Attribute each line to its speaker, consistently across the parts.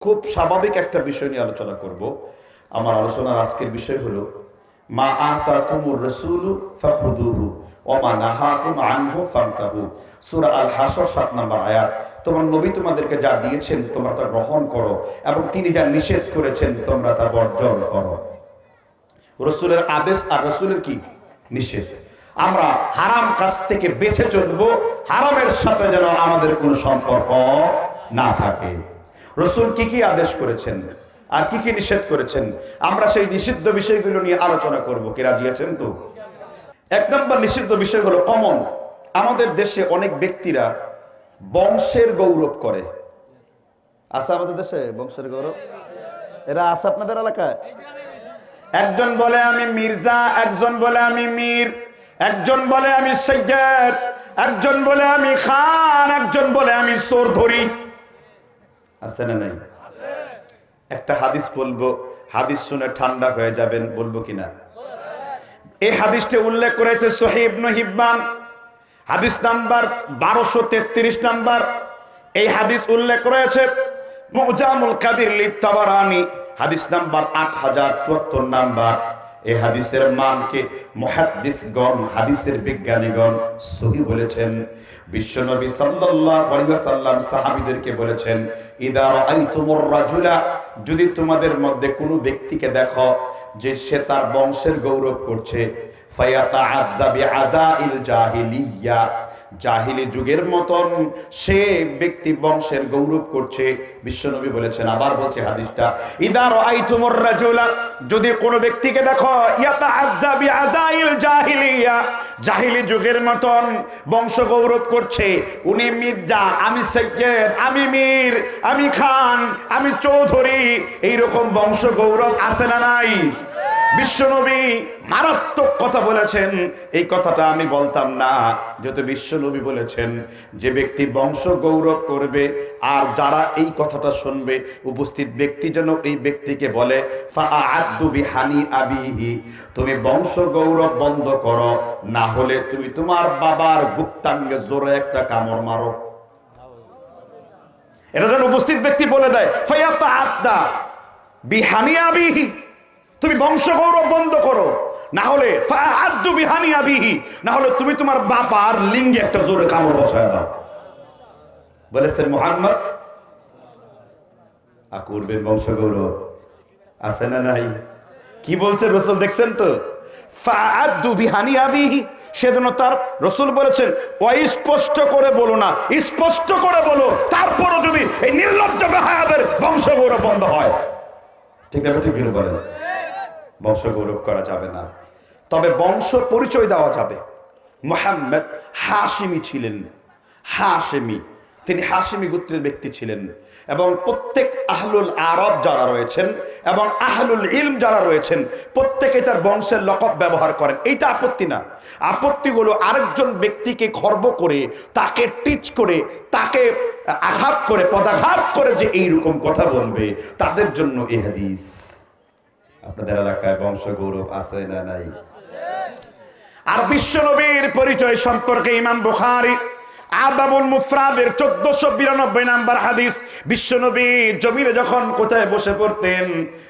Speaker 1: খুব স্বাভাবিক একটা বিষয় নিয়ে আলোচনা করব। আমার আলোচনার আজকের বিষয় হলো, মা আতা কুমুর রসুলু ফাখুদুহু ওমা নাহাকুম আনহু ফান্তাহু। সূরা আল হাসর সাত নম্বর আয়াত। তোমার নবী তোমাদেরকে যা দিয়েছেন, তোমরা তা গ্রহণ করো এবং তিনি যা নিষেধ করেছেন, তোমরা তা বর্জন করো। রসুলের আদেশ আর রসুলের কি? নিষেধ। আমরা হারাম কাজ থেকে বেঁচে চলবো, হারামের সাথে যেন আমাদের কোনো সম্পর্ক না থাকে। রসুল কি কি আদেশ করেছেন? আর কি কি নিষেধ করেছেন? আমরা সেই নিষিদ্ধ বিষয়গুলো নিয়ে আলোচনা করব। কি রাজি আছেন তো? এক নম্বর নিষিদ্ধ বিষয় হলো কমন। আমাদের দেশে অনেক ব্যক্তিরা বংশের গৌরব করে। আছে আমাদের দেশে বংশের গৌরব? এরা আছে আপনাদের এলাকায়? একজন বলে আমি মির্জা, একজন বলে আমি মীর, একজন বলে আমি সৈয়দ, একজন বলে আমি খান, একজন বলে আমি চৌধুরী আছে না নাই? একটা হাদিস বলব, হাদিস শুনে ঠান্ডা হয়ে যাবেন, বলব কিনা? এই হাদিসটি উল্লেখ করেছে সোহেব হিব্বান। হাদিস নাম্বার বারোশো তেত্রিশ নাম্বার। এই হাদিস উল্লেখ রয়েছে মুজামুল কাদির লিপ্তাবারানি হাদিস নাম্বার আট হাজার চুয়াত্তর নাম্বার। এই হাদিসের মানকে মহাদ্দিসগণ, হাদিসের বিজ্ঞানীগণ সহি বলেছেন। বিশ্বনবী সাল্লাল্লাহু আলাইহি ওয়াসাল্লাম সাহাবীদেরকে বলেছেন, ইদা রাআইতুমুর রাজুলা যদি তোমাদের মধ্যে কোনো ব্যক্তিকে দেখো যে সে তার বংশের গৌরব করছে, ফায়াতাআজ্জা বিআযাইল জাহিলিয়া। জাহিলি যুগের মতন সে ব্যক্তি বংশের গৌরব করছে, বিশ্বনবী বলেছেন। আবার বলছে হাদিসটা ইদার আইতুমুর রাজুলা যদি কোনো ব্যক্তিকে দেখো ইয়াতা আযাবি আযাইল জাহিলিয়া জাহিলি যুগের মতন বংশ গৌরব করছে, উনি মির্জা, আমি সৈয়দ, আমি মীর, আমি খান, আমি চৌধুরী এইরকম বংশ গৌরব আছে না নাই? বিশ্বনবী মারাত্মক কথা বলেছেন। এই কথাটা আমি বলতাম না, যেহেতু বিশ্বনবী বলেছেন যে ব্যক্তি বংশ গৌরব করবে আর যারা এই কথাটা শুনবে, উপস্থিত ব্যক্তি যেন এই ব্যক্তিকে বলে হানি আবিহি তুমি বংশ গৌরব বন্ধ করো, না হলে তুমি তোমার বাবার গুপ্তাঙ্গে জোরে একটা কামড় মারো। এটা যেন উপস্থিত ব্যক্তি বলে দেয় বিহানি আবিহি তুমি বংশ গৌরব বন্ধ করো। না হলে না হলে তুমি তোমার বাবার লিঙ্গে একটা জোরে কামড় বসায় দাও। বলেছেন মোহাম্মদ, আর করবেন বংশ গৌরব। আছে না নাই? কি বলছে রসুল, দেখছেন তো? বিহানি আবিহি। তার রসুল বলেছেন, অস্পষ্ট করে বলো না, স্পষ্ট করে বলো, তারপরও যদি এই নির্লজ্জ বেহায়াদের বংশ গৌরব বন্ধ হয়। ঠিক আছে ঠিক বলেন। বংশ গৌরব করা যাবে না। তবে বংশ পরিচয় দেওয়া যাবে। মোহাম্মদ হাসিমি ছিলেন। হাসেমি তিনি হাসিমি গোত্রের ব্যক্তি ছিলেন এবং প্রত্যেক আহলুল আরব যারা রয়েছেন এবং আহলুল ইলম যারা রয়েছেন প্রত্যেকে তার বংশের লকব ব্যবহার করেন। এইটা আপত্তি না। আপত্তি হলো আরেকজন ব্যক্তিকে খর্ব করে, তাকে টিচ করে, তাকে আঘাত করে, পদাঘাত করে যে এইরকম কথা বলবে, তাদের জন্য এই হাদিস। আপনাদের এলাকায় বংশ গৌরব আছে না নাই? আর বিশ্ব নবীর পরিচয় সম্পর্কে ইমাম বুখারী আদাবুল মুফরাদের চোদ্দশো বিরানব্বই নাম্বার হাদিস, বিশ্বনবী জমিরে যখন কোথায় বসে পড়তেন,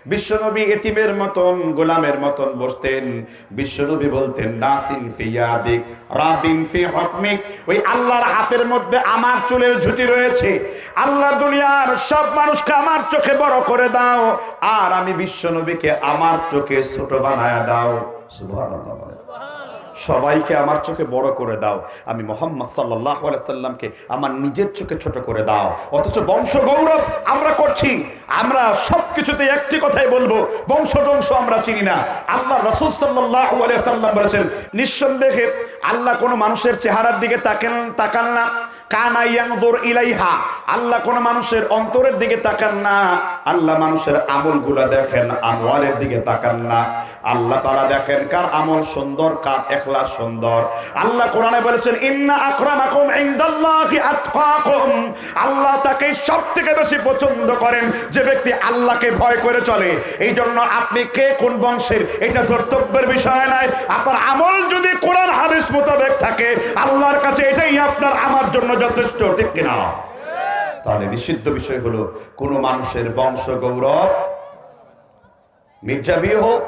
Speaker 1: বিশ্বনবী এতিমের মতন, গোলামের মতন বসতেন। বিশ্বনবী বলতেন, নাসিন ফি ইয়াদিক, রাদিন ফি হকমিক। ওই আল্লাহর হাতের মধ্যে আমার চুলের ঝুঁটি রয়েছে। আল্লাহ দুনিয়ার সব মানুষকে আমার চোখে বড় করে দাও। আর আমি বিশ্বনবীকে আমার চোখে ছোট বানায় দাও। সুবহানাল্লাহ। সবাইকে আমার চোখে বড় করে দাও। আমি মোহাম্মদ সাল্লাহ সাল্লামকে আমার নিজের চোখে ছোট করে দাও। অথচ বংশ গৌরব আমরা করছি। আমরা সব কিছুতে একটি কথাই বলব, বংশ টংশ আমরা চিনি না। আল্লাহ রসুল সাল্লাহ সাল্লাম বলেছেন, নিঃসন্দেহে আল্লাহ কোনো মানুষের চেহারার দিকে তাকান তাকান না। কানাইয়াংদোর ইলাইহা, আল্লাহ কোন মানুষের অন্তরের দিকে তাকান না। আল্লাহ মানুষের আমলগুলা দেখেন আমলের দিকে তাকান না। আল্লাহ তারা দেখেন কার আমল সুন্দর, কার এখলা সুন্দর। আল্লাহ কোরআনে বলেছেন, ইন্না আকরামাকুম আতকাকুম। আল্লাহ তাকে সব থেকে বেশি পছন্দ করেন যে ব্যক্তি আল্লাহকে ভয় করে চলে। এই জন্য আপনি কে কোন বংশের, এটা ধর্তব্যের বিষয় নয়। আপনার আমল যদি কোরআন হাদিস মোতাবেক থাকে, আল্লাহর কাছে এটাই আপনার, আমার জন্য যথেষ্ট, ঠিক কিনা? তাহলে নিষিদ্ধ বিষয় হলো কোনো মানুষের বংশ গৌরব। মির্জা বিয়ে হোক,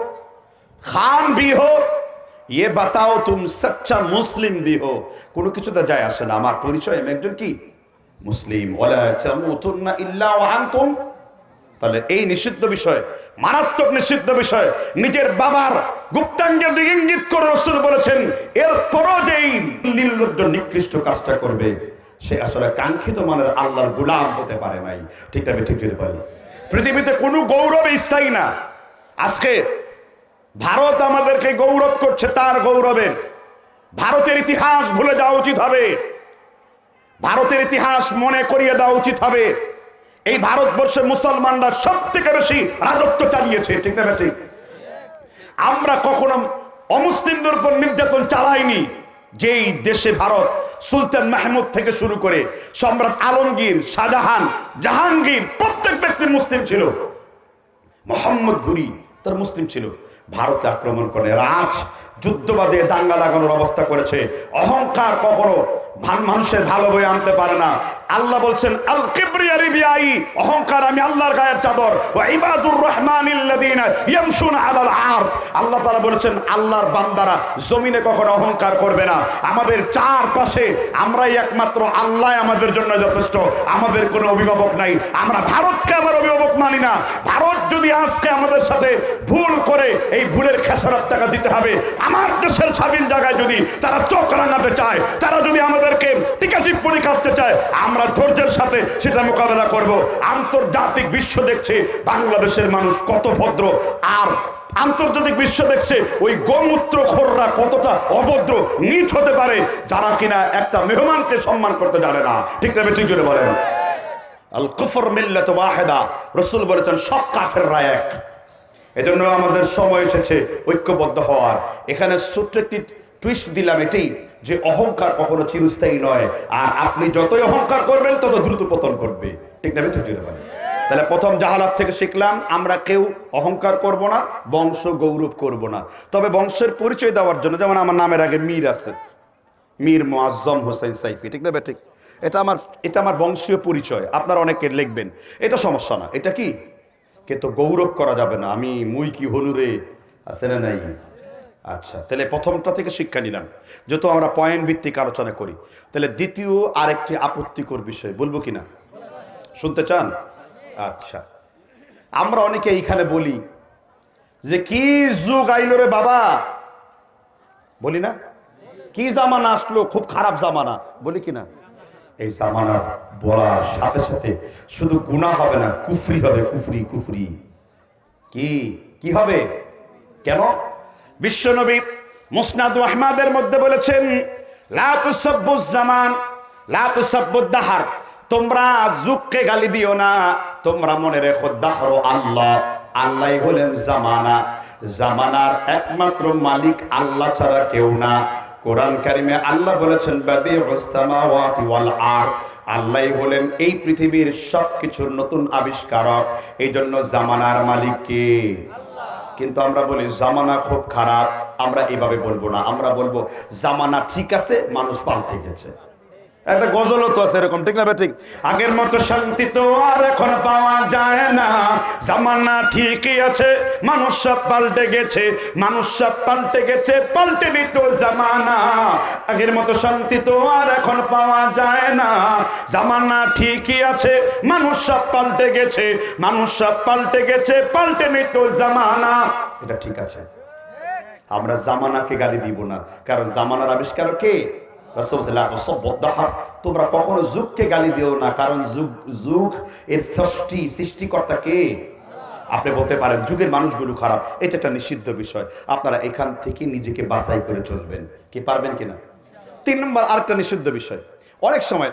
Speaker 1: খান বিয়ে হোক ইয়ে বাতাও তুম সচ্চা মুসলিম বিহ কোনো কিছুতে যায় আসে না। আমার পরিচয় আমি একজন কি? মুসলিম। তাহলে এই নিষিদ্ধ বিষয়, মারাত্মক নিষিদ্ধ বিষয়, নিজের বাবার গুপ্তাঙ্গের দিকে ইঙ্গিত করে রসুল বলেছেন, এরপরও যে এই নির্লজ্জ নিকৃষ্ট কাজটা করবে সে আসলে কাঙ্ক্ষিত মানের আল্লাহর গুলাম হতে পারে নাই। ঠিক আমি ঠিক যেতে পারি? পৃথিবীতে কোনো গৌরব স্থায়ী না। আজকে ভারত আমাদেরকে গৌরব করছে তার গৌরবের। ভারতের ইতিহাস ভুলে যাওয়া উচিত হবে। ভারতের ইতিহাস মনে করিয়ে দেওয়া উচিত হবে। এই ভারতবর্ষে মুসলমানরা সব থেকে বেশি রাজত্ব চালিয়েছে, ঠিক না ঠিক? আমরা কখনো অমুসলিমদের উপর নির্যাতন চালাইনি, যেই দেশে ভারত সুলতান মাহমুদ থেকে শুরু করে সম্রাট আলমগীর, শাহজাহান, জাহাঙ্গীর, প্রত্যেক ব্যক্তি মুসলিম ছিল। মোহাম্মদ ঘুরি তার মুসলিম ছিল। ভারতে আক্রমণ করে রাজ যুদ্ধবাদে দাঙ্গা লাগানোর অবস্থা করেছে। অহংকার কখনো মানুষের ভালো বই আনতে পারে না। আল্লাহ বলছেন আল কিবরিয়ারি বিআই অহংকার আমি আল্লাহর গায়ের চাদর। ওয়া ইবাদুর রহমানিল্লাযিনা ইয়ামশুনা আলাল আরদ। আল্লাহ তাআলা বলেছেন, আল্লাহর বান্দারা জমিনে কখনো অহংকার করবে না। আমাদের চারপাশে আমরাই একমাত্র আল্লাহ, আমাদের জন্য যথেষ্ট। আমাদের কোনো অভিভাবক নাই। আমরা ভারতকে আমার অভিভাবক মানি না। ভারত যদি আজকে আমাদের সাথে ভুল করে, এই ভুলের খেসারত টাকা দিতে হবে। আমার দেশের স্বাধীন জায়গায় যদি তারা চোখ রাঙাতে চায়, তারা যদি আমাদেরকে টিকাটিপ পরি কাটতে চায়, আমরা ধৈর্যের সাথে সেটা মোকাবেলা করব। আন্তর্জাতিক বিশ্ব দেখছে বাংলাদেশের মানুষ কত ভদ্র, আর আন্তর্জাতিক বিশ্ব দেখছে ওই গোমূত্র খোররা কতটা অভদ্র, নিচ হতে পারে, যারা কিনা একটা মেহমানকে সম্মান করতে জানে না। ঠিক না ঠিক জুড়ে বলেন। আল কুফর মিল্লাত ওয়াহেদা, রসুল বলেছেন, সব কাফেররা এক। এজন্য আমাদের সময় এসেছে ঐক্যবদ্ধ হওয়ার। এখানে ছোট্ট একটি টুইস্ট দিলাম এটাই, যে অহংকার কখনো চিরস্থায়ী নয়। আর আপনি যতই অহংকার করবেন, তত দ্রুত পতন করবে ঠিক না ঠিক তাহলে প্রথম জাহালাত থেকে শিখলাম, আমরা কেউ অহংকার করব না, বংশ গৌরব করব না। তবে বংশের পরিচয় দেওয়ার জন্য, যেমন আমার নামের আগে মীর আছে, মীর মোয়াজ্জম হোসেন সাইফি, ঠিক না ঠিক এটা আমার এটা আমার বংশীয় পরিচয়, আপনারা অনেকে লিখবেন। এটা সমস্যা না। এটা কি? কিন্তু গৌরব করা যাবে না। আমি মুই কি হনুরে আছে না নাই? আচ্ছা তাহলে প্রথমটা থেকে শিক্ষা নিলাম যত আমরা পয়েন্ট ভিত্তিক আলোচনা করি। তাহলে দ্বিতীয় আরেকটি আপত্তিকর বিষয়, বলব কি না? শুনতে চান? আচ্ছা আমরা অনেকে এইখানে বলি যে, কি যুগ আইলো রে বাবা? বলি না? কি জামানা আসলো? খুব খারাপ জামানা। বলি কি না? এই জামানা বলার সাথে সাথে শুধু গুণা হবে না, কুফরি হবে, কুফরি কুফরি। কি? কি হবে? কেন? বিশ্বনবী মুসনাদু আহমাদের মধ্যে বলেছেন জামান দাহার। তোমরা যুগকে গালি দিও না, তোমরা মনে রেখো দাহর আল্লাহ। আল্লাহ হলেন জামানা। জামানার একমাত্র মালিক আল্লাহ ছাড়া কেউ না। কোরআন কারিমে আল্লাহ বলেছেন আল্লাহ হলেন এই পৃথিবীর সবকিছুর নতুন আবিষ্কারক। এই জন্য জামানার মালিক কে? কিন্তু আমরা বলি জামানা খুব খারাপ। আমরা এভাবে বলব না। আমরা বলব জামানা ঠিক আছে মানুষ পাল্টে গেছে। একটা গজলও তো আছে এরকম, ঠিক না ঠিক? আগের মতো শান্তি তো আর এখন পাওয়া যায় না। জামানা ঠিকই আছে, মানুষ সব পাল্টে গেছে, মানুষ সব পাল্টে গেছে, পাল্টে নিত জামানা। আগের মতো শান্তি তো আর এখন পাওয়া যায় না। জামানা ঠিকই আছে, মানুষ সব পাল্টে গেছে, মানুষ সব পাল্টে গেছে, পাল্টে নিত জামানা। এটা ঠিক আছে। আমরা জামানাকে গালি দিব না, কারণ জামানার আবিষ্কার কে? তোমরা কখনো যুগকে গালি দিও না, কারণ যুগ যুগ এর সৃষ্টি সৃষ্টিকর্তা কে? আপনি বলতে পারেন, যুগের মানুষগুলো খারাপ। এটা একটা নিষিদ্ধ বিষয়। আপনারা এখান থেকে নিজেকে বাছাই করে চলবেন। কি পারবেন কিনা? তিন নম্বর, আরেকটা নিষিদ্ধ বিষয়। অনেক সময়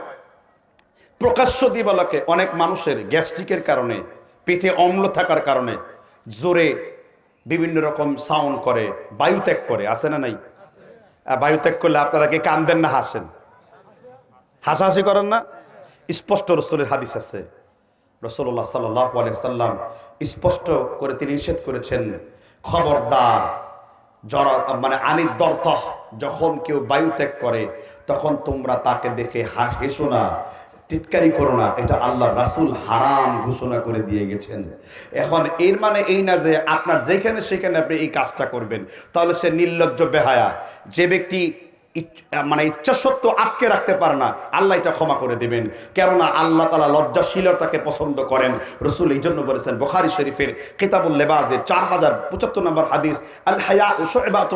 Speaker 1: প্রকাশ্য দিবালকে অনেক মানুষের গ্যাস্ট্রিকের কারণে, পেটে অম্ল থাকার কারণে, জোরে বিভিন্ন রকম সাউন্ড করে, বায়ু ত্যাগ করে আসে না নাই? বায়ু ত্যাগ করলে আপনারা কি কান্দেন না হাসেন? হাসাহাসি করেন না? স্পষ্ট রসুলের হাদিস আছে। রসল্লাহ সাল্লাহ সাল্লাম স্পষ্ট করে তিনি নিষেধ করেছেন, খবরদার, জর মানে আনির দর্থ যখন কেউ বায়ু ত্যাগ করে, তখন তোমরা তাকে দেখে হাস, হেসো না। টিটকারি করো না, এটা আল্লাহ রাসুল হারাম ঘোষণা করে দিয়ে গেছেন। এখন এর মানে এই না যে আপনার যেখানে সেখানে আপনি এই কাজটা করবেন, তাহলে সে নির্লজ্জ বেহায়া। যে ব্যক্তি মানে ইচ্ছা সত্য আটকে রাখতে পারে না, আল্লাহ এটা ক্ষমা করে দেবেন। কেননা আল্লাহ তালা লজ্জাশীলতাকে পছন্দ করেন। রসুল এই জন্য বলেছেন, বোখারি শরীফের কিতাবুল লেবাজের চার হাজার পঁচাত্তর নম্বর হাদিস, আল হায়া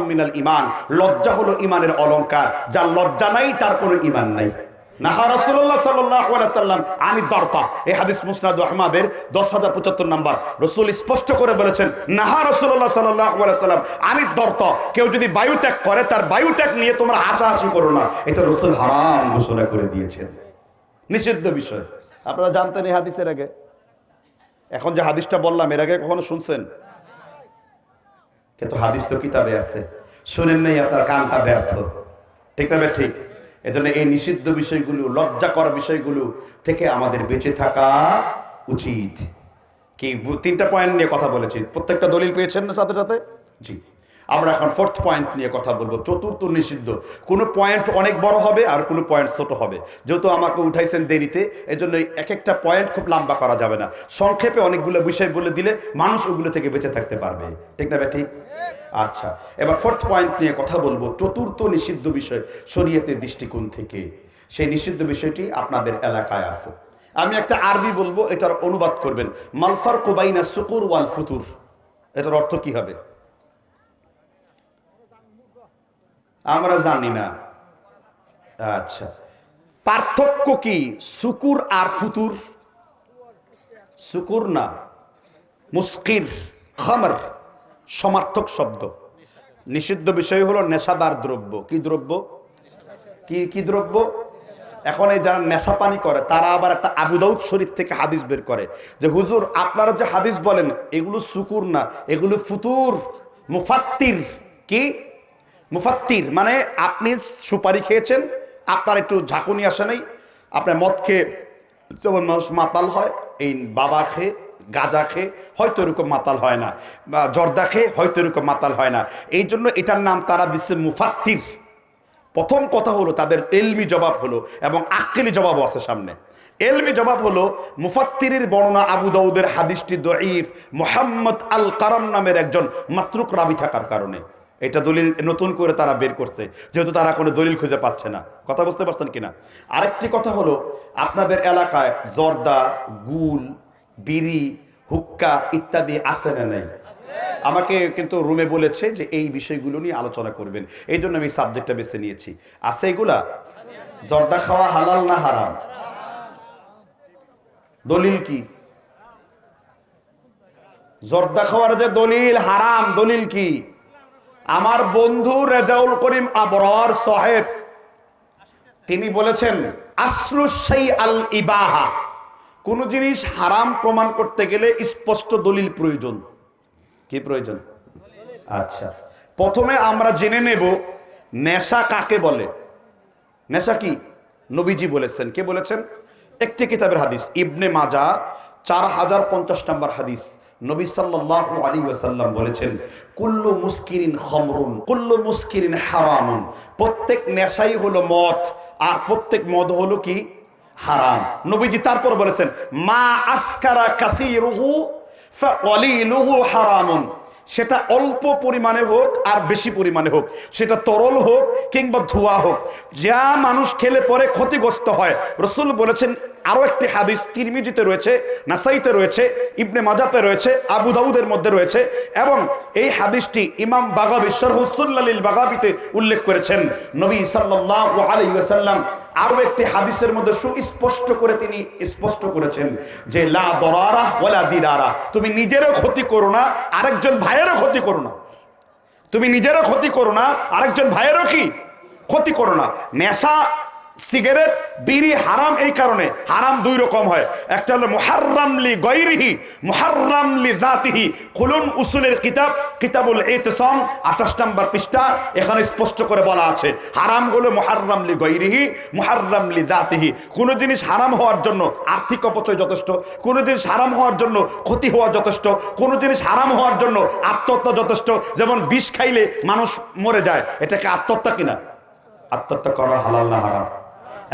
Speaker 1: মিনাল ইমান লজ্জা হলো ইমানের অলংকার, যার লজ্জা নাই, তার কোনো ইমান নাই। নাহা রসুল্লাহ সাল্লাম আনি দরতা এই হাদিস মুসনাদ আহমাদের দশ হাজার পঁচাত্তর নাম্বার। রসুল স্পষ্ট করে বলেছেন, নাহা রসুল্লাহ সাল্লাম আনি দর্ত কেউ যদি বায়ু ত্যাগ করে, তার বায়ু ত্যাগ নিয়ে তোমরা হাসাহাসি করো না। এটা রসুল হারাম ঘোষণা করে দিয়েছেন। নিষিদ্ধ বিষয়। আপনারা জানতেন এই হাদিসের আগে? এখন যে হাদিসটা বললাম, এর আগে কখনো শুনছেন? কিন্তু হাদিস তো কিতাবে আছে। শুনেন নাই, আপনার কানটা ব্যর্থ। ঠিক না ঠিক। এজন্য এই নিষিদ্ধ বিষয়গুলো লজ্জা করা বিষয়গুলো থেকে আমাদের বেঁচে থাকা উচিত। কি, তিনটা পয়েন্ট নিয়ে কথা বলেছি। প্রত্যেকটা দলিল পেয়েছেন না সাথে সাথে? জি। আমরা এখন ফোর্থ পয়েন্ট নিয়ে কথা বলব। চতুর্থ নিষিদ্ধ। কোনো পয়েন্ট অনেক বড় হবে আর কোনো পয়েন্ট ছোট হবে। যেহেতু আমাকে উঠাইছেন দেরিতে, এজন্য এক একটা পয়েন্ট খুব লম্বা করা যাবে না। সংক্ষেপে অনেকগুলো বিষয় বলে দিলে মানুষ ওগুলো থেকে বেঁচে থাকতে পারবে। ঠিক না ঠিক আচ্ছা এবার ফোর্থ পয়েন্ট নিয়ে কথা বলব। চতুর্থ নিষিদ্ধ বিষয় শরীয়তের দৃষ্টিকোণ থেকে। সেই নিষিদ্ধ বিষয়টি আপনাদের এলাকায় আছে। আমি একটা আরবি বলব, এটার অনুবাদ করবেন। মালফার কোবাইনা সুকুর ওয়াল ফুতুর। এটার অর্থ কি হবে? আমরা জানি না। আচ্ছা। পার্থক্য কি সুকুর আর ফুতুর? সুকুর না, মুস্কির, খামর, সমার্থক শব্দ। নিষিদ্ধ বিষয় হলো নেশাদার দ্রব্য। কি দ্রব্য? কি কি দ্রব্য? এখন এই যারা নেশা পানি করে, তারা আবার একটা আবুদাউদ শরীফ থেকে হাদিস বের করে যে, হুজুর, আপনারা যে হাদিস বলেন, এগুলো সুকুর না, এগুলো ফুতুর, মুফাত্তির। কি? মুফাত্তির মানে আপনি সুপারি খেয়েছেন, আপনার একটু ঝাঁকুনি আসে নাই, আপনার মদ খেয়ে যেমন মানুষ মাতাল হয়, এই বাবা খেয়ে, গাঁজা খেয়ে, হয়তো এরকম মাতাল হয় না, বা জর্দা খেয়ে হয়তো এরকম মাতাল হয় না। এই জন্য এটার নাম তারা বিশ্বের মুফাত্তির। প্রথম কথা হলো তাদের এলমি জবাব হলো এবং আক্কেলি জবাবও আছে সামনে। এলমি জবাব হলো মুফাত্তিরের বর্ণনা আবু দাউদের হাদিসটি দঈফ মোহাম্মদ আল কারাম নামের একজন মাতরুক রাবি থাকার কারণে। এটা দলিল নতুন করে তারা বের করছে। যেহেতু তারা কোনো দলিল খুঁজে পাচ্ছে না। কথা বুঝতে পারছেন কিনা? আরেকটি কথা হলো, আপনাদের এলাকায় জর্দা, গুল, বিড়ি, হুক্কা ইত্যাদি আছে না নাই? আমাকে কিন্তু রুমে বলেছে যে এই বিষয়গুলো নিয়ে আলোচনা করবেন। এই জন্য আমি সাবজেক্টটা বেছে নিয়েছি। আছে এগুলা? জর্দা খাওয়া হালাল না হারাম? দলিল কি? জর্দা খাওয়ার যে দলিল হারাম, দলিল কি? আমার বন্ধু রেজাউল করিম আবরার সাহেব, তিনি বলেছেন, আসলু সেই আল ইবাহা কোন জিনিস হারাম প্রমাণ করতে গেলে স্পষ্ট দলিল প্রয়োজন। কি প্রয়োজন? আচ্ছা প্রথমে আমরা জেনে নেব নেশা কাকে বলে। নেশা কি? নবীজি বলেছেন। কে বলেছেন? একটি কিতাবের হাদিস, ইবনে মাজা, চার হাজার পঞ্চাশ নম্বর হাদিস। নবী সাল্লাহ আলী ওয়াসাল্লাম বলেছেন, কুল্লু মুস্কিরিন খমরুন, কুল্লু মুস্কিরিন হারামুন। প্রত্যেক নেশাই হলো মদ, আর প্রত্যেক মদ হলো কি? হারাম। নবীজি তারপর বলেছেন, মা আসকারা কাসিরুহু ফাকলিলুহু হারামুন। সেটা অল্প পরিমাণে হোক আর বেশি পরিমাণে হোক। সেটা তরল হোক কিংবা ধোয়া হোক। যা মানুষ খেলে পরে ক্ষতিগ্রস্ত হয়। রসুল বলেছেন, আরও একটি হাদিস তিরমিজিতে রয়েছে, নাসাইতে রয়েছে, ইবনে মাজাতে রয়েছে, আবু দাউদের মধ্যে রয়েছে এবং এই হাদিসটি ইমাম বাগাবি শরহুসুল্লালিল বাগাবিতে উল্লেখ করেছেন। নবী সাল্লাহ আলী ওয়াসাল্লাম আরও একটি হাদিসের মধ্যে সুস্পষ্ট করে তিনি স্পষ্ট করেছেন যে, লা দরারা ওয়ালা দিরারা। তুমি নিজেরও ক্ষতি করো না, আরেকজন ভাইয়েরও ক্ষতি করো না। তুমি নিজেরও ক্ষতি করো না, আরেকজন ভাইয়েরও কি? ক্ষতি করো না। নেশা সিগারেট, বিড়ি, হারাম এই কারণে। হারাম দুই রকম হয়। একটা হলো মুহাররামলি গৈরিহি মুহাররামলি জাতিহি খুলুন উসুলের কিতাব, কিতাবুল ইতসাম, আঠাশ নম্বর পৃষ্ঠা, এখানে স্পষ্ট করে বলা আছে। হারাম হলো মুহাররামলি গৈরিহি মুহাররামলি জাতিহি কোনো জিনিস হারাম হওয়ার জন্য আর্থিক অপচয় যথেষ্ট, কোনো জিনিস হারাম হওয়ার জন্য ক্ষতি হওয়া যথেষ্ট, কোনো জিনিস হারাম হওয়ার জন্য আত্মহত্যা যথেষ্ট। যেমন বিষ খাইলে মানুষ মরে যায়, এটাকে আত্মহত্যা কিনা? আত্মহত্যা করা হালাল না হারাম?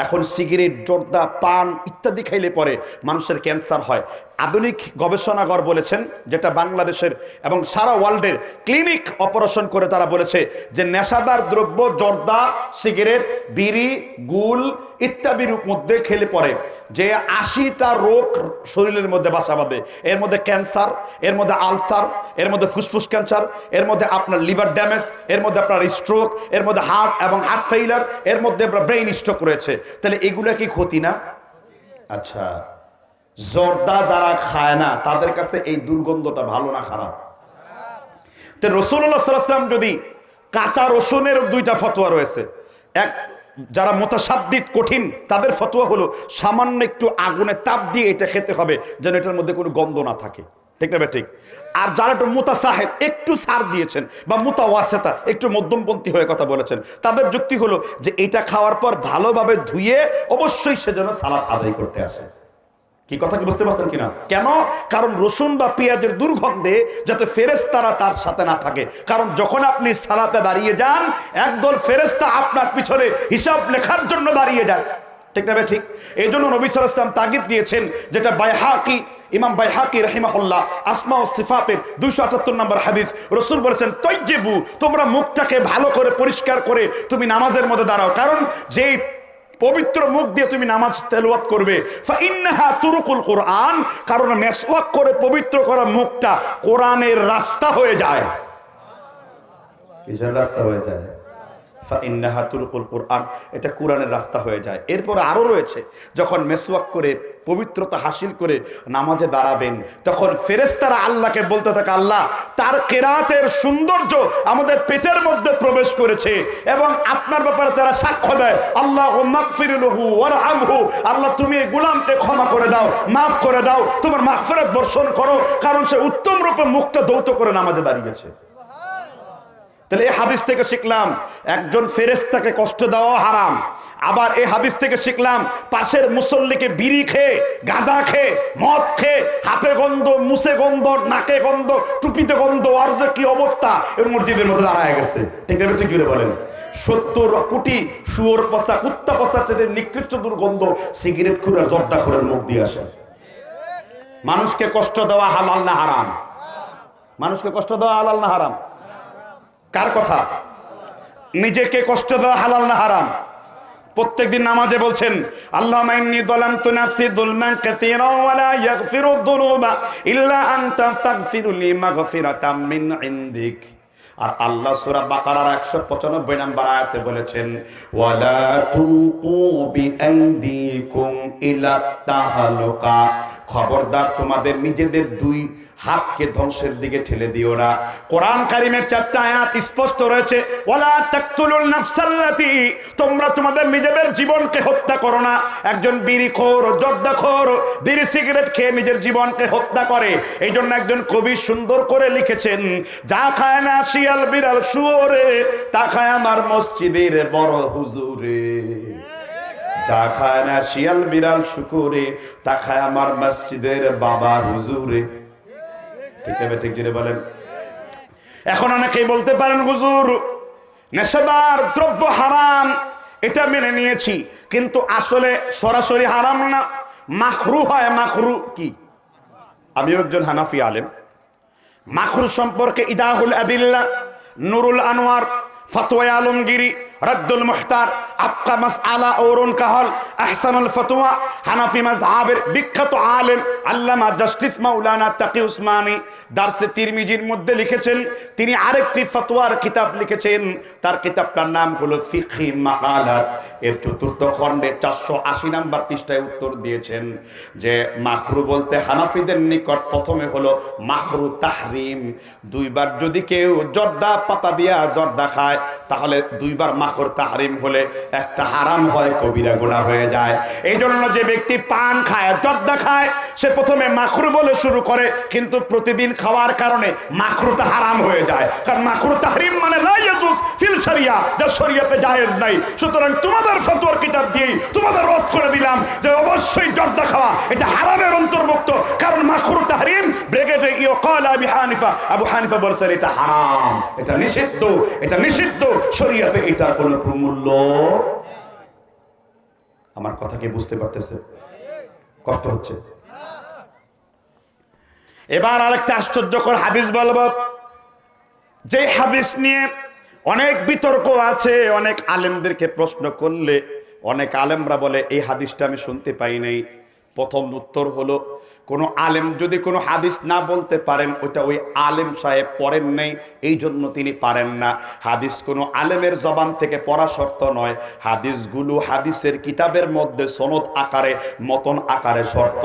Speaker 1: এখন সিগারেট জর্দা পান ইত্যাদি খাইলে পরে মানুষের ক্যান্সার হয়। আধুনিক গবেষণাগর বলেছেন, যেটা বাংলাদেশের এবং সারা ওয়ার্ল্ডের ক্লিনিক অপারেশন করে তারা বলেছে যে নেশাদার দ্রব্য, জর্দা, সিগারেট, বিড়ি, গুল ইত্যাদির মধ্যে খেলে পড়ে। যে আশিটা রোগ শরীরের মধ্যে বাসা বাঁধে। এর মধ্যে ক্যান্সার, এর মধ্যে আলসার, এর মধ্যে ফুসফুস ক্যান্সার, এর মধ্যে আপনার লিভার ড্যামেজ, এর মধ্যে আপনার স্ট্রোক এর মধ্যে হার্ট এবং হার্ট ফেইলার এর মধ্যে ব্রেইন স্ট্রোক রয়েছে। তাহলে এগুলো কি ক্ষতি না? আচ্ছা। জর্দা যারা খায় না, তাদের কাছে এই দুর্গন্ধটা ভালো না খারাপ? তো রসুল্লাহ যদি কাঁচা রসুনের দুইটা ফতোয়া রয়েছে, এক, যারা মোতাসাদ্দিদ কঠিন, তাদের ফতোয়া হলো সামান্য একটু আগুনে তাপ দিয়ে এটা খেতে হবে, যেন এটার মধ্যে কোনো গন্ধ না থাকে। ঠিক না ঠিক। আর যারা একটু মোতাসাহেব, একটু সার দিয়েছেন বা মোতাওয়াসেতা, একটু মধ্যমপন্থী হয়ে কথা বলেছেন, তাদের যুক্তি হলো যে এটা খাওয়ার পর ভালোভাবে ধুয়ে অবশ্যই সে যেন সালাদ আদায় করতে আসে। কি কথা কি বুঝতে পারছেন কিনা? কেন? কারণ রসুন বা পেঁয়াজের দুর্গন্ধে যাতে ফেরেস্তারা তার সাথে না থাকে। কারণ যখন আপনি সালাতে দাঁড়িয়ে যান, একদল ফেরেস্তা আপনার পিছনে হিসাব লেখার জন্য দাঁড়িয়ে যায়। ঠিক না ঠিক? এই জন্য নবী সালাম তাগিদ দিয়েছেন, যেটা বাইহাকি, ইমাম বাইহাকি রহিমাহুল্লাহ, আসমা ও সিফাতের দুইশো আটাত্তর নম্বর হাদিস। রসুল বলেছেন তৈজেবু তোমরা মুখটাকে ভালো করে পরিষ্কার করে তুমি নামাজের মধ্যে দাঁড়াও। কারণ যেই পবিত্র মুখ দিয়ে তুমি নামাজ তেলওয়াত করবে। তুরুকুল কোরআন, কারণ মেসওয়াক করে পবিত্র করা মুখটা কোরআনের রাস্তা হয়ে যায়। রাস্তা হয়ে যায়? কোরআন, এটা কোরআনের রাস্তা হয়ে যায়। এরপর আরও রয়েছে, যখন মেসওয়াক করে, পবিত্রতা হাসিল করে নামাজে দাঁড়াবেন, তখন ফেরেস্তারা আল্লাহকে বলতে থাকে, আল্লাহ, তার কেরাতের সৌন্দর্য আমাদের পেটের মধ্যে প্রবেশ করেছে এবং আপনার ব্যাপারে তারা সাক্ষ্য দেয়। আল্লাহ আল্লাহ, তুমি এই গুলামকে ক্ষমা করে দাও, মাফ করে দাও, তোমার মাগফিরাত বর্ষণ করো। কারণ সে উত্তম রূপে মুখটা দৌত করে নামাজে দাঁড়িয়েছে। তাহলে এই হাদিস থেকে শিখলাম, একজন ফেরেস্তাকে কষ্ট দেওয়া হারাম। আবার এই হাদিস থেকে শিখলাম, পাশের মুসল্লিকে বিড়ি খেয়ে, গাঁজা খেয়ে, মদ খেয়ে, হাতে গন্ধ মুসে গন্ধ, নাকে গন্ধ, টুপিতে গন্ধ আর যে কি অবস্থা? এর মসজিদের মধ্যে দাঁড়ায় গেছে। ঠিক আছে ঠিক জুড়ে বলেন। সত্তর কোটি শুয়োর পচা, কুত্তা পচার চেয়ে নিকৃষ্ট দুর্গন্ধ সিগারেট খুঁড়ার, জর্দা খুঁড়ের মুখ দিয়ে আসে। মানুষকে কষ্ট দেওয়া হালাল না হারাম? মানুষকে কষ্ট দেওয়া হালাল না হারাম? কার কথা? নিজেকে কষ্ট দেওয়া হালাল না হারাম? প্রত্যেকদিন নামাজে বলছেন আল্লাহ মাইন্নি দলাম তু নাফসি দুলমান কাসীরা ওয়া লা ইয়াগফিরু যুনুবা ইল্লা আনতা তাগফিরু লি মাগফিরাতাম মিন ইনদিক। আর আল্লাহ সূরা বাকারার 195 নম্বর আয়াতে বলেছেন ওয়ালা তুলকু বিআইদিকুম ইলা তাহালুকা। খবরদার তোমাদের নিজেদের দুই হাতকে ধ্বংসের দিকে ঠেলে দিও না। কোরআন কারিমের চারটা আয়াত স্পষ্ট রয়েছে, ওয়ালা তাকতুলুল নাফসাল্লাতি তোমরা তোমাদের নিজেদের জীবনকে হত্যা করো না। একজন বিড়ি বিড়িখোর জর্দাখোর বিড়ি সিগারেট খেয়ে নিজের জীবনকে হত্যা করে। এই জন্য একজন কবি সুন্দর করে লিখেছেন, যা খায় না শিয়াল বিড়াল শুয়োরে, তা খায় আমার মসজিদের বড় হুজুরে। যা খায় না শিয়াল বিড়াল শুকুরে, তা খায় আমার মসজিদের বাবা হুজুরে। ঠিক আছে ঠিক জুড়ে বলেন। এখন অনেকেই বলতে পারেন, হুজুর, নেশাদার, দ্রব্য হারাম, এটা মেনে নিয়েছি, কিন্তু আসলে সরাসরি হারাম না। মাখরু হয়, মাখরু কি? আমিও একজন হানাফি আলেম। মাখরু সম্পর্কে ইদাহুল আদিল্লা, নুরুল আনোয়ার, ফতোয়া আলমগিরি রদ্দুল মুহতার আবকা মাস আলা ওরুন কাহল, আহসানুল ফতোয়া, হানাফি মাজহাবের বিখ্যাত আলেম আল্লামা জাস্টিস মাওলানা তাকি উসমানী দার্সে তিরমিজির মধ্যে লিখেছেন, তিনি আরেকটি ফতোয়ার কিতাব লিখেছেন, তার কিতাবটার নাম হলো ফিখি মাকালাত এর চতুর্থ খণ্ডে চারশো আশি নাম্বার পৃষ্ঠায় উত্তর দিয়েছেন যে মাখরু বলতে হানাফিদের নিকট প্রথমে হলো মাখরু তাহরিম। দুইবার যদি কেউ জর্দা পাতা দিয়া জর্দা খায়, তাহলে দুইবার মাখর তাহরিম হলে একটা হারাম হয়, কবিরা গুণা হয়ে যায়। এই জন্য যে ব্যক্তি পান খায়, জর্দা খায়, সে প্রথমে মাখরু বলে শুরু করে, কিন্তু প্রতিদিন খাওয়ার কারণে মাখরুটা হারাম হয়ে যায়। কারণ মাখরু তাহরিম মানে অবশ্যই খাওয়া, এটা হারামের অন্তর্ভুক্ত। কারণ আবি হানিফা এটা হারাম, এটা নিষিদ্ধ এটা নিষিদ্ধ, শরিয়াতে এটার কোনো প্রমূল্য? আমার কথা কি বুঝতে পারতেছে? কষ্ট হচ্ছে। এবার আরেকটা আশ্চর্যকর হাদিস বলব। যে হাদিস নিয়ে অনেক বিতর্ক আছে, অনেক আলেমদেরকে প্রশ্ন করলে অনেক আলেমরা বলে, এই হাদিসটা আমি শুনতে পাই নাই। প্রথম উত্তর হলো কোনো আলেম যদি কোনো হাদিস না বলতে পারেন, ওইটা ওই আলেম সাহেব পড়েন নেই এই জন্য তিনি পারেন না। হাদিস কোনো আলেমের জবান থেকে পড়া শর্ত নয়। হাদিসগুলো হাদিসের কিতাবের মধ্যে সনদ আকারে, মতন আকারে শর্ত।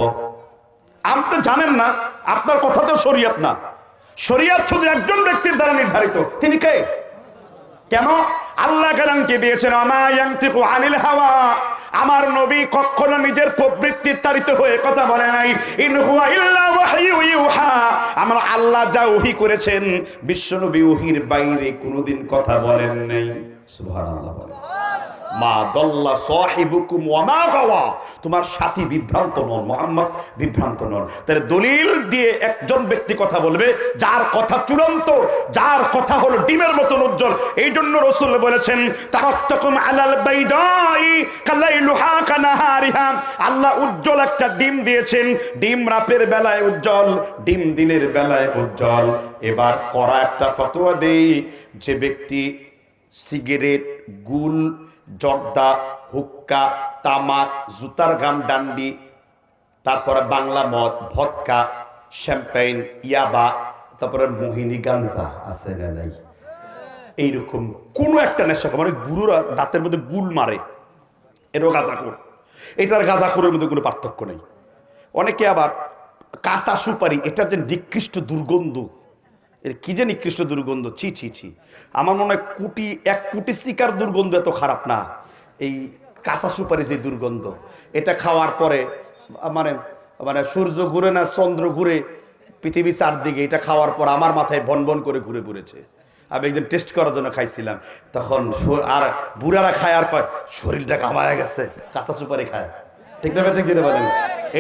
Speaker 1: আপনি জানেন না, আপনার কথা তো শরিয়ত না। শরিয়ত শুধু একজন ব্যক্তির দ্বারা নির্ধারিত। তিনি কে? কেন? আল্লাহ গ্যারান্টি দিয়েছেন আমায়ান্তিকু আনিল হাওয়া। আমার নবী কখনো নিজের প্রবৃত্তির তারিত হয়ে কথা বলে নাই। ইন হুয়া ইল্লা ইউহা। আমার আল্লাহ যা ওহি করেছেন, বিশ্বনবী ওহির বাইরে কোনোদিন কথা বলেন নাই। সুবহানাল্লাহ মা দল্লা সাহিবুকুম ওয়া মা গাওয়া। তোমার সাথী বিভ্রান্ত নন, মোহাম্মদ বিভ্রান্ত নন। তাহলে দলিল দিয়ে একজন ব্যক্তি কথা বলবে, যার কথা চূড়ান্ত, যার কথা হলো ডিমের মতন উজ্জ্বল। এই জন্য রসুল বলেছেন, তারাত্তাকুম আলাল বাইদাই কালাইলুহা কানাহারিহা। আল্লাহ উজ্জ্বল একটা ডিম দিয়েছেন, ডিম রাতের বেলায় উজ্জ্বল, ডিম দিনের বেলায় উজ্জ্বল। এবার করা একটা ফতোয়া দেই, যে ব্যক্তি সিগারেট, গুল জর্দা, হুক্কা, তামাক, জুতার গাম ডান্ডি, তারপরে বাংলা মদ, ভদকা, শ্যাম্পেইন, ইয়াবা, তারপরে মোহিনী গাঞ্জা আছে না নাই? এইরকম কোনো একটা নেশা মানে বুড়োরা দাঁতের মধ্যে গুল মারে এরও গাঁজাখোর এটার গাঁজাখোরের মধ্যে কোনো পার্থক্য নেই। অনেকে আবার কাঁচা সুপারি, এটার যে নিকৃষ্ট দুর্গন্ধ এর কি যে নিকৃষ্ট দুর্গন্ধ? ছি ছি ছি। আমার মনে হয় কুটি, এক কুটি শিকার দুর্গন্ধ এত খারাপ না। এই কাঁচা সুপারি যে দুর্গন্ধ, এটা খাওয়ার পরে মানে মানে সূর্য ঘুরে না চন্দ্র ঘুরে পৃথিবী চারদিকে, এটা খাওয়ার পর আমার মাথায় বন বন করে ঘুরে ঘুরেছে আমি একদিন টেস্ট করার জন্য খাইছিলাম। তখন আর বুড়ারা খায় আর কয়, শরীরটা ঘামায় গেছে, কাঁচা সুপারি খায়। ঠিক না ঠিক যেটা বলেন?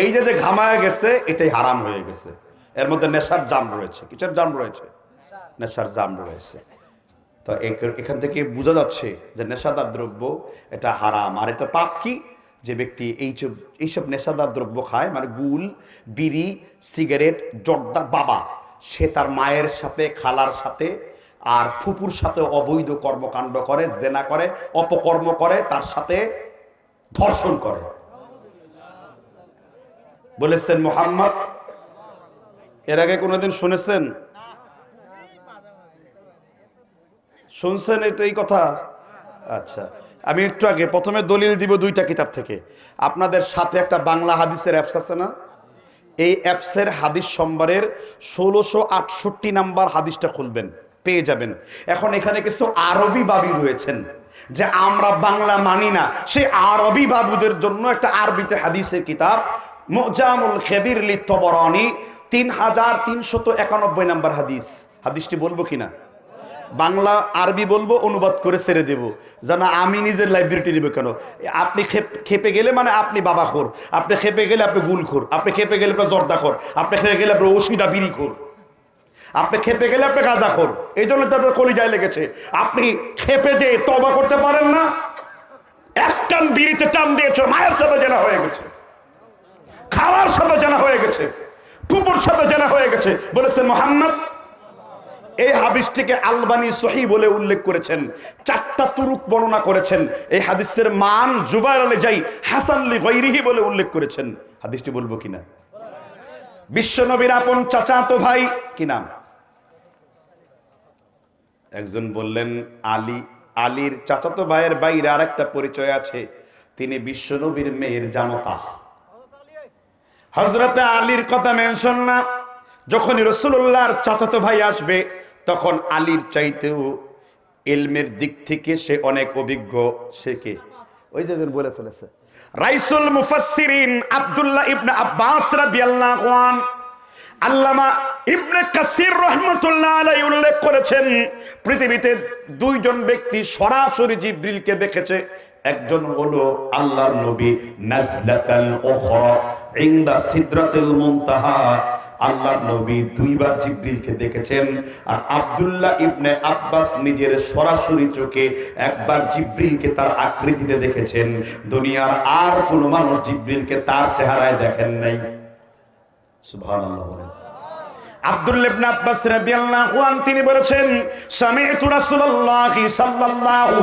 Speaker 1: এই যে যে ঘামায় গেছে, এটাই হারাম হয়ে গেছে। এর মধ্যে নেশার জাম রয়েছে, কিসের জাম রয়েছে? নেশার জাম রয়েছে। তো এখান থেকে বোঝা যাচ্ছে যে নেশাদার দ্রব্য এটা হারাম। আর এটা পাপ কি? যে ব্যক্তি এইসব এইসব নেশাদার দ্রব্য খায় মানে গুল, বিড়ি, সিগারেট, জর্দা বাবা, সে তার মায়ের সাথে, খালার সাথে, আর ফুপুর সাথে অবৈধ কর্মকাণ্ড করে, জেনা করে, অপকর্ম করে, তার সাথে ধর্ষণ করে। বলেছেন মোহাম্মদ? এর আগে কোনোদিন শুনেছেন? শুনছেন এই তো এই কথা? আচ্ছা আমি একটু আগে প্রথমে দলিল দিব দুইটা কিতাব থেকে। আপনাদের সাথে একটা বাংলা হাদিসের অ্যাপস আছে না? এই অ্যাপসের হাদিস সম্বারের ষোলোশো আটষট্টি নাম্বার হাদিসটা খুলবেন, পেয়ে যাবেন। এখন এখানে কিছু আরবি বাবি রয়েছেন, যে আমরা বাংলা মানি না। সেই আরবি বাবুদের জন্য একটা আরবিতে হাদিসের কিতাব, মোজামুল খেবির লিত্তবরণী তিন হাজার তিনশত একানব্বই নাম্বার হাদিস। হাদিসটি বলব কিনা? বাংলা আরবি বলব, অনুবাদ করে ছেড়ে দেব। যেন আমি নিজের লাইব্রেরিটি নেব কেন? আপনি খেপে গেলে মানে আপনি বাবা খোর আপনি খেপে গেলে আপনি গুল খোর আপনি খেপে গেলে আপনি জর্দা খোর আপনি খেপে গেলে আপনি অসুবিধা বিড়ি খোর আপনি খেপে গেলে আপনি গাঁজা খোর এই জন্য তো আপনার কলিজায় লেগেছে। আপনি খেপে যে তবা করতে পারেন না। এক টান বিড়িতে টান দিয়েছে, মায়ের সাথে জানা হয়ে গেছে। খাওয়ার সাথে জানা হয়ে গেছে। পুকুর সাথে জানা হয়ে গেছে। বলেছেন, মোহাম্মদ এই হাদিসটিকে আলবানি সহি বলে উল্লেখ করেছেন, চারটা তুরুক বর্ণনা করেছেন, এই হাদিসের মান জুবাইর আলী যাই হাসানলি গৈরিহি বলে উল্লেখ করেছেন। হাদিসটি বলব কিনা? বিশ্বনবীর আপন চাচাতো ভাই কি নাম? একজন বললেন, আলী, আলীর চাচাতো ভাইয়ের বাইরে আরেকটা পরিচয় আছে, তিনি বিশ্বনবীর মেয়ের জামতা। হজরতে আলীর কথা মেনশন না যখন রসুল্লাহর চাচাতো ভাই আসবে তখন আলীর চাইতেও এলমের দিক থেকে সে অনেক অভিজ্ঞ, সে কে? ওই যে বলে ফেলেছে। রাইসুল মুফাসসিরিন আব্দুল্লাহ ইবনে আব্বাস রাদিয়াল্লাহু আন, আল্লামা ইবনে কাসির আলাই উল্লেখ করেছেন, পৃথিবীতে দুইজন ব্যক্তি সরাসরি জিব্রিলকে দেখেছে, একজন হলো আল্লাহর নবী নাজলাতাল উখরা ইনদা সিদরাতুল মুনতাহা আল্লাহ নবী দুইবার জিব্রিলকে দেখেছেন আর আব্দুল্লাহ ইবনে আব্বাস নিজের সরাসরি চোখে একবার জিব্রিলকে তার আকৃতিতে দেখেছেন। দুনিয়ার আর কোনো মানুষ জিব্রিলকে তার চেহারায় দেখেন নাই। সুবহানাল্লাহ
Speaker 2: আব্দুল্লাহ ইবনে আব্বাস রাদিয়াল্লাহু আন তিনি বলেছেন, সামি'তু রাসূলুল্লাহি সাল্লাল্লাহু।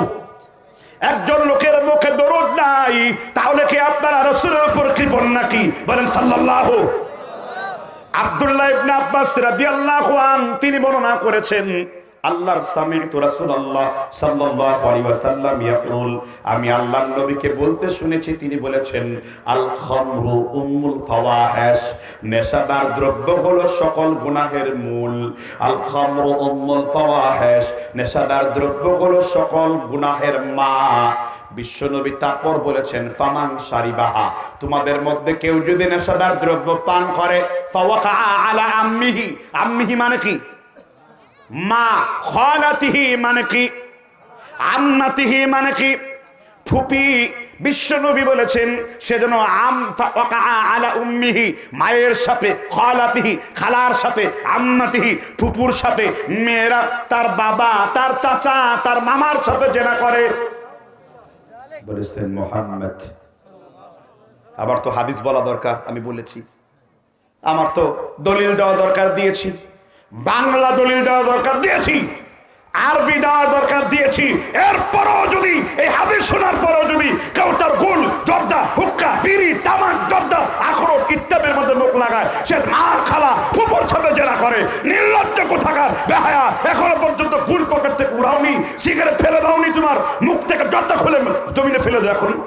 Speaker 2: একজন লোকের মুখে দরুদ নাই, তাহলে কি আপনারা রাসূলের উপর কৃপণ নাকি? বলেন সাল্লাল্লাহু। আব্দুল্লাহ ইবনে আব্বাস রাদিয়াল্লাহু আন, তিনি বর্ণনা করেছেন, আল্লাহর সামি'তু রাসূলুল্লাহ সাল্লাল্লাহু আলাইহি ওয়াসাল্লাম ইয়াকুল, আমি আল্লাহর নবীকে বলতে শুনেছি, তিনি বলেছেন, আল খামরু উম্মুল ফাওয়াহিশ, নেশাদার দ্রব্য হলো সকল গুনাহের মূল। আল খামরু উম্মুল ফাওয়াহিশ, নেশাদার দ্রব্য হলো সকল গুনাহের মা। বিশ্বনবী তারপর বলেছেন, ফামান সারিবাহা। তোমাদের মধ্যে কেউ যদি নেশাদার দ্রব্য পান করে আলা আম্মিহি। আম্মিহি মানে কি? মা, খালাতিহি মানে কি? আম্মাতিহি মানে কি? ফুপি, বিশ্বনবী বলেছেন সেজন্য আম আলা উম্মিহি। মায়ের সাথে, খালাতিহি, খালার সাথে আম্মাতিহি ফুপুর সাথে, মেয়েরা তার বাবা, তার চাচা, তার মামার সাথে জেনা করে।
Speaker 1: বলেছেন মোহাম্মদ। আবার তো হাদিস বলা দরকার, আমি বলেছি।
Speaker 2: আমার তো দলিল দেওয়া দরকার, দিয়েছি। বাংলা দলিল দেওয়া দরকার, দিয়েছি। আরবি দেওয়ার দরকার দিয়েছি। এরপরও যদি, এই হাবি শোনার পরও যদি কেউ তার গুল, জর্দা, হুক্কা, বিড়ি, তামাক, জর্দা, আখরোট ইত্যাদির মধ্যে মুখ লাগায়, সে মা খালা ফুপুর সাথে জেরা করে, নির্লজ্জ কোথাকার, বেহায়া, এখনও পর্যন্ত গুল পকেট থেকে উড়াওনি, সিগারেট ফেলে দাওনি তোমার, মুখ থেকে জর্দা খুলে জমিনে ফেলে দেয় এখনই।